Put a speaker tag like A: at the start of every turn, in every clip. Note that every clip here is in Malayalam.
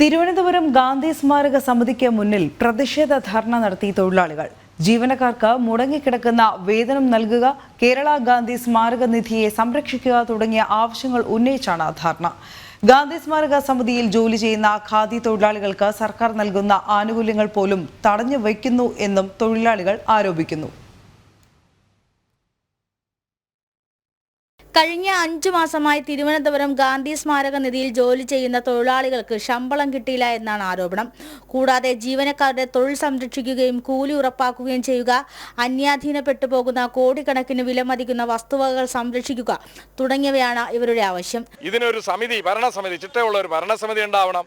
A: തിരുവനന്തപുരം ഗാന്ധി സ്മാരക സമിതിക്ക് മുന്നിൽ പ്രതിഷേധ ധർണ നടത്തി തൊഴിലാളികൾ. ജീവനക്കാർക്ക് മുടങ്ങിക്കിടക്കുന്ന വേതനം നൽകുക കേരള ഗാന്ധി സ്മാരക നിധിയെ സംരക്ഷിക്കുക തുടങ്ങിയ ആവശ്യങ്ങൾ ഉന്നയിച്ചാണ് ധർണ. ഗാന്ധി സ്മാരക സമിതിയിൽ ജോലി ചെയ്യുന്ന ഖാദി തൊഴിലാളികൾക്ക് സർക്കാർ നൽകുന്ന ആനുകൂല്യങ്ങൾ പോലും തടഞ്ഞു വയ്ക്കുന്നു എന്നും തൊഴിലാളികൾ ആരോപിക്കുന്നു.
B: കഴിഞ്ഞ അഞ്ചു മാസമായി തിരുവനന്തപുരം ഗാന്ധി സ്മാരക നിധിയിൽ ജോലി ചെയ്യുന്ന തൊഴിലാളികൾക്ക് ശമ്പളം കിട്ടിയില്ല എന്നാണ് ആരോപണം. കൂടാതെ ജീവനക്കാരുടെ തൊഴിൽ സംരക്ഷിക്കുകയും കൂലി ഉറപ്പാക്കുകയും ചെയ്യുക അന്യാധീനപ്പെട്ടു പോകുന്ന കോടിക്കണക്കിന് വിലമതിക്കുന്ന വസ്തുവകകൾ സംരക്ഷിക്കുക തുടങ്ങിയവയാണ് ഇവരുടെ ആവശ്യം.
C: ഇതിനൊരു സമിതി ഭരണസമിതി ചിട്ടയുള്ള ഒരു ഭരണസമിതി ഉണ്ടാവണം.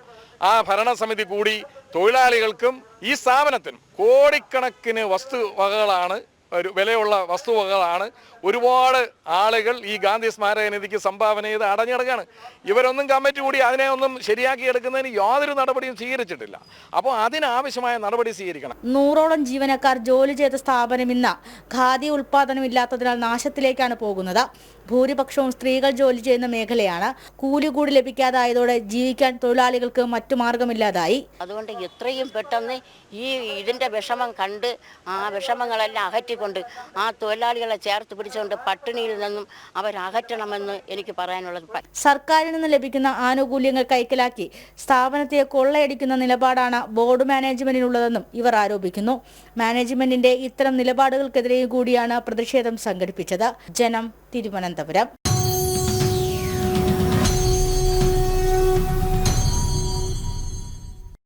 C: ആ ഭരണസമിതി കൂടി തൊഴിലാളികൾക്കും ഈ സ്ഥാപനത്തിനും കോടിക്കണക്കിന് വസ്തുവകകളാണ് ഒരു വിലയുള്ള വസ്തുവകകളാണ്. ഒരുപാട് ആളുകൾ ഈ ഗാന്ധി സ്മാരക നിധിക്ക് സംഭാവന ചെയ്ത് അടഞ്ഞിടക്കാണ്. ഇവരൊന്നും കമ്മിറ്റി കൂടി അതിനെ ഒന്നും ശരിയാക്കി എടുക്കുന്നതിന് യാതൊരു നടപടിയും സ്വീകരിച്ചിട്ടില്ല. അപ്പോൾ അതിനാവശ്യമായ നടപടി സ്വീകരിക്കണം.
B: നൂറോളം ജീവനക്കാർ ജോലി ചെയ്ത സ്ഥാപനം ഇന്ന് ഖാദി ഉൽപാദനമില്ലാത്തതിനാൽ നാശത്തിലേക്കാണ് പോകുന്നത്. ഭൂരിപക്ഷവും സ്ത്രീകൾ ജോലി ചെയ്യുന്ന മേഖലയാണ്. കൂലി കൂടി ലഭിക്കാതായതോടെ ജീവിക്കാൻ തൊഴിലാളികൾക്ക് മറ്റു മാർഗമില്ലാതായി.
D: അതുകൊണ്ട് എത്രയും പെട്ടെന്ന് ഈ ഇതിന്റെ വിഷമം കണ്ട് ആ വിഷമങ്ങളെല്ലാം അകറ്റിക്കൊണ്ട് ആ തൊഴിലാളികളെ ചേർത്ത് പിടിച്ചുകൊണ്ട് പട്ടിണിയിൽ നിന്നും അവരകറ്റണമെന്ന് എനിക്ക് പറയാനുള്ളത്.
B: സർക്കാരിൽ നിന്ന് ലഭിക്കുന്ന ആനുകൂല്യങ്ങൾ കൈക്കലാക്കി. സ്ഥാപനത്തെ കൊള്ളയടിക്കുന്ന നിലപാടാണ് ബോർഡ് മാനേജ്മെന്റിനുള്ളതെന്നും ഇവർ ആരോപിക്കുന്നു. മാനേജ്മെന്റിന്റെ ഇത്തരം നിലപാടുകൾക്കെതിരെയും കൂടിയാണ് പ്രതിഷേധം സംഘടിപ്പിച്ചത്. ജനം തിരുവനന്തപുരം